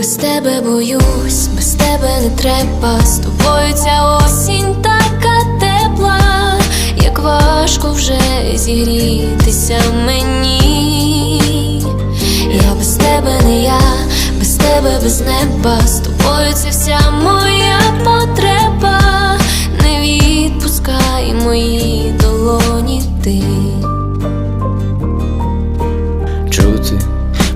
Без тебе боюсь, без тебе не треба. З тобою ця осінь така тепла, як важко вже зігрітися мені. Я без тебе не я, без тебе без неба. З тобою це вся моя потреба. Не відпускай мої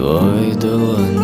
твої долоні.